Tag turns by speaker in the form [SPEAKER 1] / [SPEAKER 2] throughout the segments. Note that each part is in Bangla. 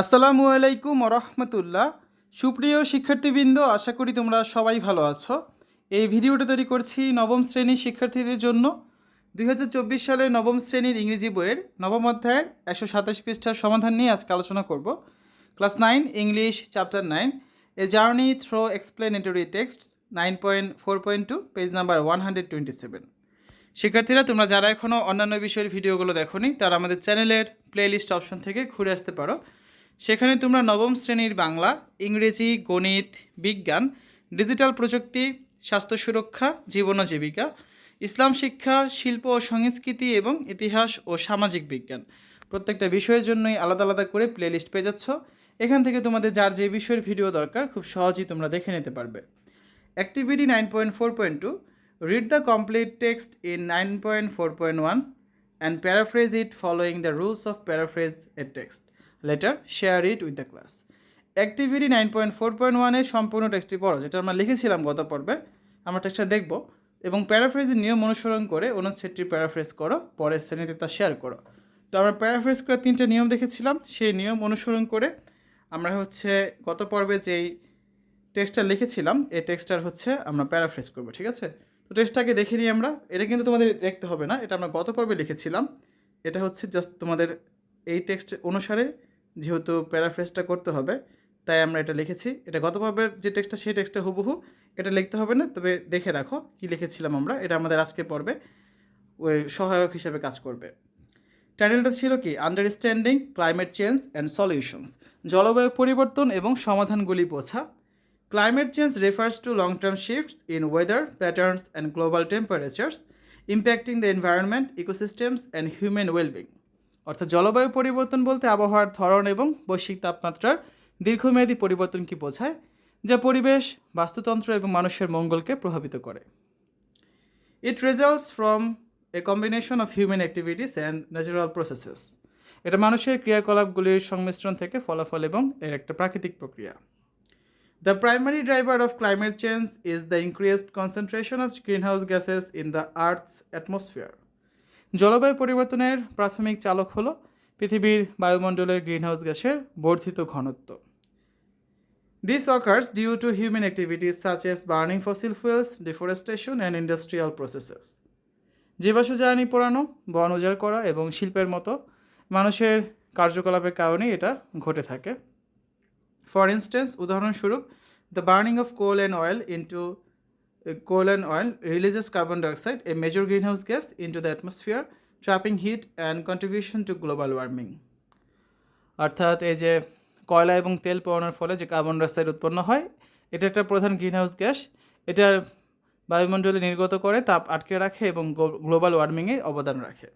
[SPEAKER 1] আসসালামু আলাইকুম রহমতুল্লাহ সুপ্রিয় শিক্ষার্থীবৃন্দ, আশা করি তোমরা সবাই ভালো আছো। এই ভিডিওটা তৈরি করছি নবম শ্রেণির শিক্ষার্থীদের জন্য। দুই সালের নবম শ্রেণির ইংরেজি বইয়ের নবম অধ্যায়ের একশো সাতাশ পৃষ্ঠার সমাধান নিয়ে আজকে আলোচনা করব। Class nine, English, chapter nine, a journey through explanatory text nine point four point two, page number one hundred twenty seven. শিক্ষার্থীরা, তোমরা যারা এখনও অন্যান্য বিষয়ের ভিডিওগুলো দেখোনি, তারা আমাদের চ্যানেলের প্লেলিস্ট অপশন থেকে ঘুরে আসতে পারো। সেখানে তোমরা নবম শ্রেণির বাংলা, ইংরেজি, গণিত, বিজ্ঞান, ডিজিটাল প্রযুক্তি, স্বাস্থ্য সুরক্ষা, জীবন ও জীবিকা, ইসলাম শিক্ষা, শিল্প ও সংস্কৃতি এবং ইতিহাস ও সামাজিক বিজ্ঞান। প্রত্যেকটা বিষয়ের জন্যই আলাদা আলাদা করে প্লেলিস্ট পেয়ে যাচ্ছ। এখান থেকে তোমাদের যার যে বিষয়ের ভিডিও দরকার, খুব সহজেই তোমরা দেখে নিতে পারবে। Activity nine point four point two read the complete text in nine point four point one and paraphrase it following the rules of paraphrase a text later, share it with the class. Activity nine point four point ওয়ানের সম্পূর্ণ টেক্সটটি পড়ো, যেটা আমরা লিখেছিলাম গত পর্বে। আমরা টেক্সটটা দেখব এবং প্যারাফ্রেজের নিয়ম অনুসরণ করে অনুচ্ছেদটি প্যারাফ্রেজ করো, পরের শ্রেণীতে তা শেয়ার করো। তো আমরা প্যারাফ্রেজ করে তিনটে নিয়ম দেখেছিলাম, সেই নিয়ম অনুসরণ করে আমরা হচ্ছে গত পর্বে যেই টেক্সটটা লিখেছিলাম, এই টেক্সটার হচ্ছে আমরা প্যারাফ্রেজ করব, ঠিক আছে? তো টেক্সটটাকে দেখে নিই আমরা, এটা কিন্তু তোমাদের দেখতে হবে না, এটা আমরা গত পর্বে লিখেছিলাম। এটা হচ্ছে জাস্ট তোমাদের এই টেক্সট অনুসারে যেহেতু প্যারাফ্রেজটা করতে হবে, তাই আমরা এটা লিখেছি। এটা গত পর্বের যে টেক্সটটা সেই টেক্সটটা হুবহু এটা লিখতে হবে না, তবে দেখে রাখো কি লিখেছিলাম আমরা। এটা আমাদের আজকের পর্বে ওই সহায়ক হিসেবে কাজ করবে। টাইটেলটা ছিল কি? Understanding climate change and solutions জলবায়ু পরিবর্তন এবং সমাধানগুলি বোঝা। Climate change refers to long term shifts in weather patterns and global temperatures impacting the environment ecosystems and human wellbeing অর্থাৎ জলবায়ু পরিবর্তন বলতে আবহাওয়ার ধরন এবং বৈশ্বিক তাপমাত্রার দীর্ঘমেয়াদী পরিবর্তন কি বোঝায়? যা পরিবেশ, বাস্তুতন্ত্র এবং মানুষের মঙ্গলকে প্রভাবিত করে। It results from a combination of human activities and natural processes এটা মানুষের ক্রিয়াকলাপগুলির সংমিশ্রণ থেকে ফলাফল এবং এর একটা প্রাকৃতিক প্রক্রিয়া। The primary driver of climate change is the increased concentration of greenhouse gases in the earth's atmosphere জলবায়ু পরিবর্তনের প্রাথমিক চালক হলো পৃথিবীর বায়ুমণ্ডলের গ্রিনহাউস গ্যাসের বর্ধিত ঘনত্ব। This occurs due to human activities such as burning fossil fuels deforestation and industrial processes জীবাশু জ্বালানি পোড়ানো, বন উজাড় করা এবং শিল্পের মতো মানুষের কার্যকলাপের কারণেই এটা ঘটে থাকে। ফর ইনস্টেন্স উদাহরণস্বরূপ the burning of coal and oil into coal and oil releases carbon dioxide, a major greenhouse gas, into the atmosphere, trapping heat and contribution to global warming. অর্থাৎ এই যে কয়লা এবং তেল পোড়ানোর ফলে যে কার্বন ডাইঅক্সাইড উৎপন্ন হয় এটা একটা প্রধান গ্রিনহাউস গ্যাস এটা বায়ুমণ্ডলে নির্গত করে তাপ আটকে রাখে এবং গ্লোবাল ওয়ার্মিংয়ে অবদান রাখে।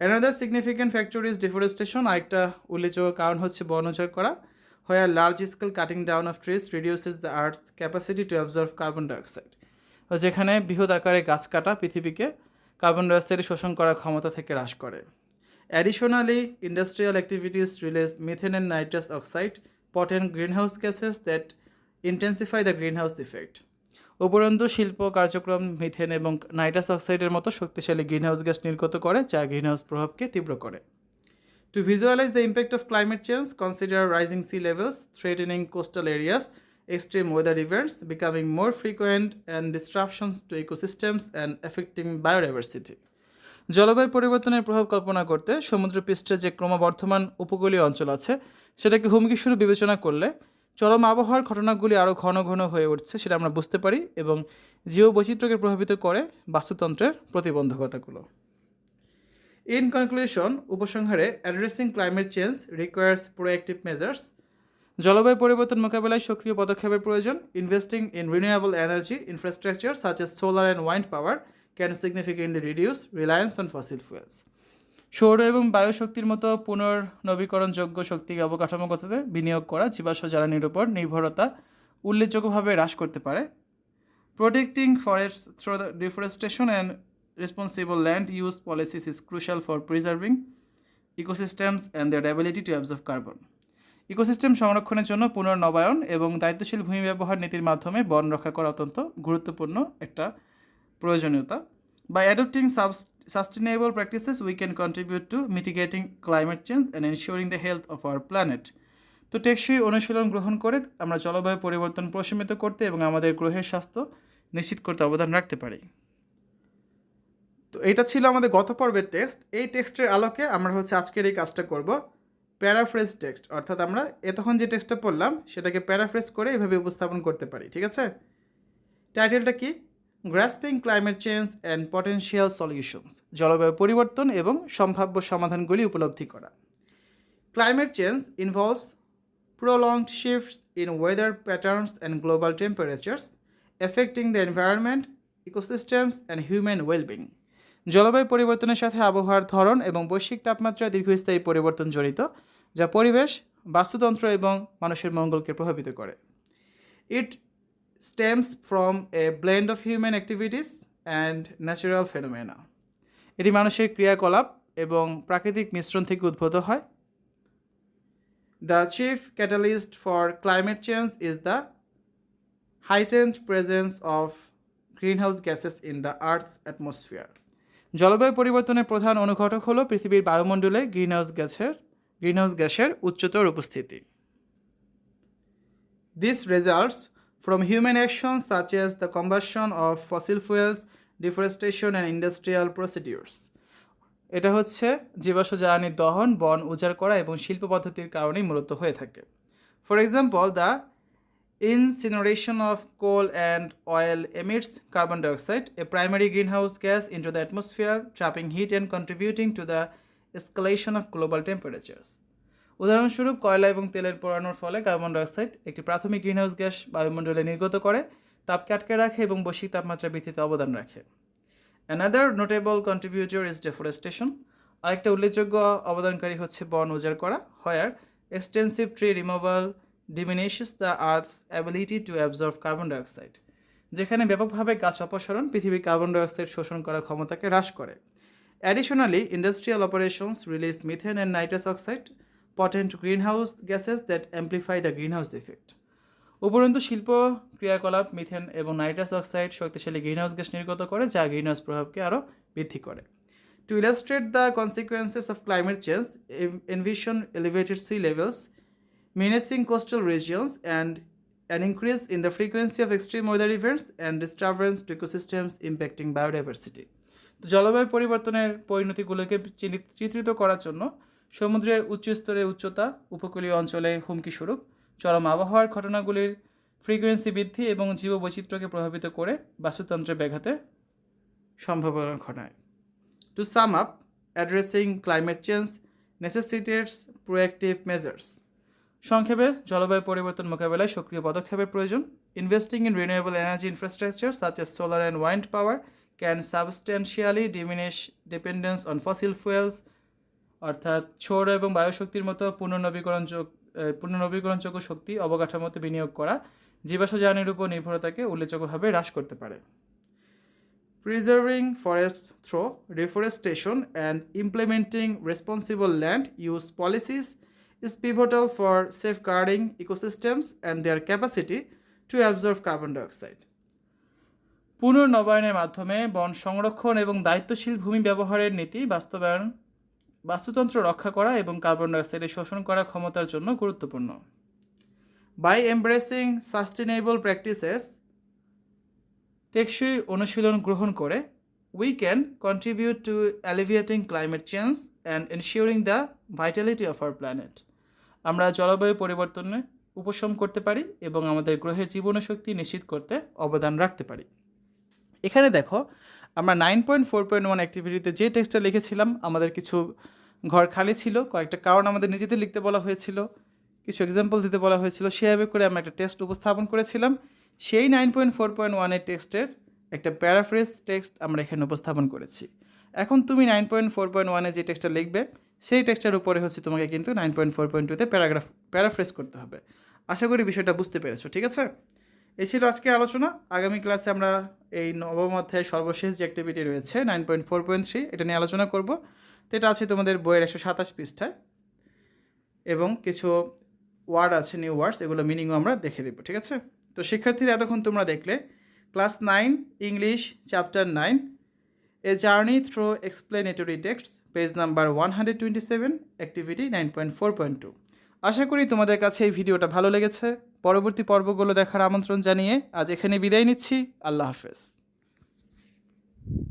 [SPEAKER 1] Another significant factor is deforestation আরেকটা উল্লেখযোগ্য কারণ হচ্ছে বন উজাড় করা। Where large scale cutting down of trees reduces the earth's capacity to absorb carbon dioxide. যেখানে বৃহৎ আকারে গাছ কাটা পৃথিবীকে কার্বন ডাইঅক্সাইড শোষণ করার ক্ষমতা থেকে হ্রাস করে। Additionally industrial activities release methane and nitrous oxide potent greenhouse gases that intensify the greenhouse effect উপরন্তু, শিল্প কার্যক্রম মিথেন এবং নাইট্রাস অক্সাইডের মতো শক্তিশালী গ্রিনহাউস গ্যাস নির্গত করে, যা গ্রিনহাউস প্রভাবকে তীব্র করে। To visualize the impact of climate change, consider rising sea levels threatening coastal areas, extreme weather events becoming more frequent, and disruptions to ecosystems and affecting biodiversity. জলবায়ু পরিবর্তনের প্রভাব কল্পনা করতে সমুদ্রপৃষ্ঠে যে ক্রমবর্ধমান উপকূলীয় অঞ্চল আছে সেটাকে হুমকিস্বরূপ বিবেচনা করলে চরম আবহাওয়ার ঘটনাগুলি আরও ঘন ঘন হয়ে উঠছে সেটা আমরা বুঝতে পারি এবং জীব বৈচিত্র্যকে প্রভাবিত করে বাস্তুতন্ত্রের প্রতিবন্ধকতাগুলো ইন কনক্লুশন উপসংহারে addressing climate change requires proactive measures জলবায়ু পরিবর্তন মোকাবেলায় সক্রিয় পদক্ষেপের প্রয়োজন। Investing in renewable energy infrastructure such as solar and wind power can significantly reduce reliance on fossil fuels সৌর এবং বায়ু শক্তির মতো পুনর্নবীকরণযোগ্য শক্তি অবকাঠামোগততে বিনিয়োগ করা জীবাশ্ম জ্বালানির উপর নির্ভরতা উল্লেখযোগ্যভাবে হ্রাস করতে পারে। Protecting forest through the deforestation and responsible land use policies is crucial for preserving ecosystems and their ability to absorb carbon. Ecosystem সংরক্ষণের জন্য পুনর্নবায়ন এবং দায়িত্বশীল ভূমি ব্যবহার নীতির মাধ্যমে বন রক্ষা করা অত্যন্ত গুরুত্বপূর্ণ একটা প্রয়োজনীয়তা by adopting sustainable practices we can contribute to mitigating climate change and ensuring the health of our planet তো টেকসই অনুশীলন গ্রহণ করে আমরা জলবায়ু পরিবর্তন প্রশমিত করতে এবং আমাদের গ্রহের স্বাস্থ্য নিশ্চিত করতে অবদান রাখতে পারি তো এটা ছিল আমাদের গত পর্বের টেক্সট এই টেক্সটের আলোকে আমরা হচ্ছে আজকের এই কাজটা করব। প্যারাফ্রেজ টেক্সট অর্থাৎ আমরা এতক্ষণ যে টেক্সটটা পড়লাম সেটাকে প্যারাফ্রেজ করে এভাবে উপস্থাপন করতে পারি ঠিক আছে? টাইটেলটা কি? Grasping climate change and potential solutions জলবায়ু পরিবর্তন এবং সম্ভাব্য সমাধানগুলি উপলব্ধি করা। Climate change involves prolonged shifts in weather patterns and global temperatures affecting the environment, ecosystems, and human well-being. জলবায়ু পরিবর্তনের সাথে আবহাওয়ার ধরন এবং বৈশ্বিক তাপমাত্রায় দীর্ঘস্থায়ী পরিবর্তন জড়িত, যা পরিবেশ, বাস্তুতন্ত্র এবং মানুষের মঙ্গলকে প্রভাবিত করে। It stems from a blend of human activities and natural phenomena এটি মানুষের ক্রিয়াকলাপ এবং প্রাকৃতিক মিশ্রণ থেকে উদ্ভূত হয়। The chief catalyst for climate change is the heightened presence of greenhouse gases in the Earth's atmosphere. জলবায়ু পরিবর্তনের প্রধান অনুঘটক হল পৃথিবীর বায়ুমণ্ডলে গ্রিনহাউস গ্যাসের গ্রিনহাউস গ্যাসের উচ্চতর উপস্থিতি this results from human actions such as the combustion of fossil fuels, deforestation, and industrial procedures. এটা হচ্ছে জীবাশ্ম জ্বালানির দহন বন উজাড় করা এবং শিল্প পদ্ধতির কারণেই মূলত হয়ে থাকে for example the coal and oil emits carbon dioxide a primary greenhouse gas into the atmosphere trapping heat and contributing to the escalation of global temperatures উদাহরণস্বরূপ, কয়লা এবং তেলের পোড়ানোর ফলে কার্বন ডাইঅক্সাইড একটি প্রাথমিক গ্রিনহাউস গ্যাস বায়ুমণ্ডলে নির্গত করে, তাপকে আটকে রাখে এবং বৈশ্বিক তাপমাত্রা বৃদ্ধিতে অবদান রাখে। Another notable contributor is deforestation আরেকটা উল্লেখযোগ্য অবদানকারী হচ্ছে বন উজাড় করা, where extensive tree removal diminishes the earth's ability to absorb carbon dioxide যেখানে ব্যাপকভাবে গাছ অপসারণ, পৃথিবীর কার্বন ডাইঅক্সাইড শোষণ করার ক্ষমতাকে হ্রাস করে। Additionally industrial operations release methane and nitrous oxide potent greenhouse gases that amplify the greenhouse effect উপরন্তু, শিল্প ক্রিয়াকলাপ মিথেন এবং নাইট্রাস অক্সাইড শক্তিশালী গ্রিনহাউস গ্যাস নির্গত করে, যা গ্রিনহাউস প্রভাবকে আরও বৃদ্ধি করে। To illustrate the consequences of climate change envision elevated sea levels menacing coastal regions and an increase in the frequency of extreme weather events and disturbance to ecosystems impacting biodiversity. জলবায়ু পরিবর্তনের পরিণতিগুলোকে চিত্রিত করার জন্য সমুদ্রের উচ্চ স্তরে উচ্চতা, উপকূলীয় অঞ্চলে হুমকি স্বরূপ, চরম আবহাওয়ার ঘটনাগুলির ফ্রিকোয়েন্সি বৃদ্ধি এবং জীববৈচিত্র্যকে প্রভাবিত করে বাস্তুতন্ত্রের ব্যাঘাতে সম্ভাবনা ঘটায় to sum up addressing climate change necessitates proactive measures সংক্ষেপে, জলবায়ু পরিবর্তন মোকাবেলায় সক্রিয় পদক্ষেপের প্রয়োজন। Investing in renewable energy infrastructure such as solar and wind power can substantially diminish dependence on fossil fuels অর্থাৎ সৌর এবং বায়ুশক্তির মতো পুনর্নবীকরণযোগ পুনর্নবীকরণযোগ্য শক্তি অবকাঠামোতে বিনিয়োগ করা জীবাশ্ম জ্বালানির উপর নির্ভরতাকে উল্লেখযোগ্যভাবে হ্রাস করতে পারে। Preserving forests through reforestation and implementing responsible land use policies is pivotal for safeguarding ecosystems and their capacity to absorb carbon dioxide. পুনর্নবায়নের মাধ্যমে বন সংরক্ষণ এবং দায়িত্বশীল ভূমি ব্যবহারের নীতি বাস্তবায়ন, বাস্তুতন্ত্র রক্ষা করা এবং কার্বন ডাইঅক্সাইডের শোষণ করার ক্ষমতার জন্য গুরুত্বপূর্ণ বাই এমব্রেসিং সাস্টেনেবল প্র্যাকটিসেস টেকসই অনুশীলন গ্রহণ করে we can contribute to alleviating climate change and ensuring the vitality of our planet আমরা জলবায়ু পরিবর্তনে উপশম করতে পারি এবং আমাদের গ্রহের জীবনশক্তি নিশ্চিত করতে অবদান রাখতে পারি। এখানে দেখো, আমরা nine point four point one অ্যাক্টিভিটিতে যে টেক্সটটা লিখেছিলাম, আমাদের কিছু ঘর খালি ছিল, কয়েকটা কারণ আমাদের নিজেদের লিখতে বলা হয়েছিল, কিছু এক্সাম্পল দিতে বলা হয়েছিল সেভাবে করে আমরা একটা টেক্সট উপস্থাপন করেছিলাম। সেই নাইন পয়েন্ট ফোর পয়েন্ট ওয়ানের টেক্সটের একটা প্যারাফ্রেজ টেক্সট আমরা এখানে উপস্থাপন করেছি। এখন তুমি নাইন পয়েন্ট ফোর পয়েন্ট ওয়ানে যে টেক্সটটা লিখবে সেই টেক্সটের উপরে হচ্ছে তোমাকে কিন্তু নাইন পয়েন্ট ফোর পয়েন্ট টুতে প্যারাগ্রাফ, প্যারাফ্রেজ করতে হবে। আশা করি বিষয়টা বুঝতে পেরেছ, ঠিক আছে? এই ছিল আজকে আলোচনা। আগামী ক্লাসে আমরা এই নবম অধ্যায়ের সর্বশেষ যে অ্যাক্টিভিটি রয়েছে, nine point four point three এটা নিয়ে আলোচনা করব। তো এটা আছে তোমাদের বইয়ের একশো সাতাশ পৃষ্ঠায় এবং কিছু ওয়ার্ড আছে, নিউ ওয়ার্ডস, এগুলো মিনিংও আমরা দেখে দেবো, ঠিক আছে? তো শিক্ষার্থীরা এতক্ষণ তোমরা দেখলে, class nine, English, chapter nine a journey through explanatory text page number one hundred twenty seven activity nine point four point two আশা করি তোমাদের কাছে এই ভিডিওটা ভালো লেগেছে। পরবর্তী পর্বগুলো দেখার আমন্ত্রণ জানিয়ে আজ এখানে বিদায় নিচ্ছি। আল্লাহ হাফেজ।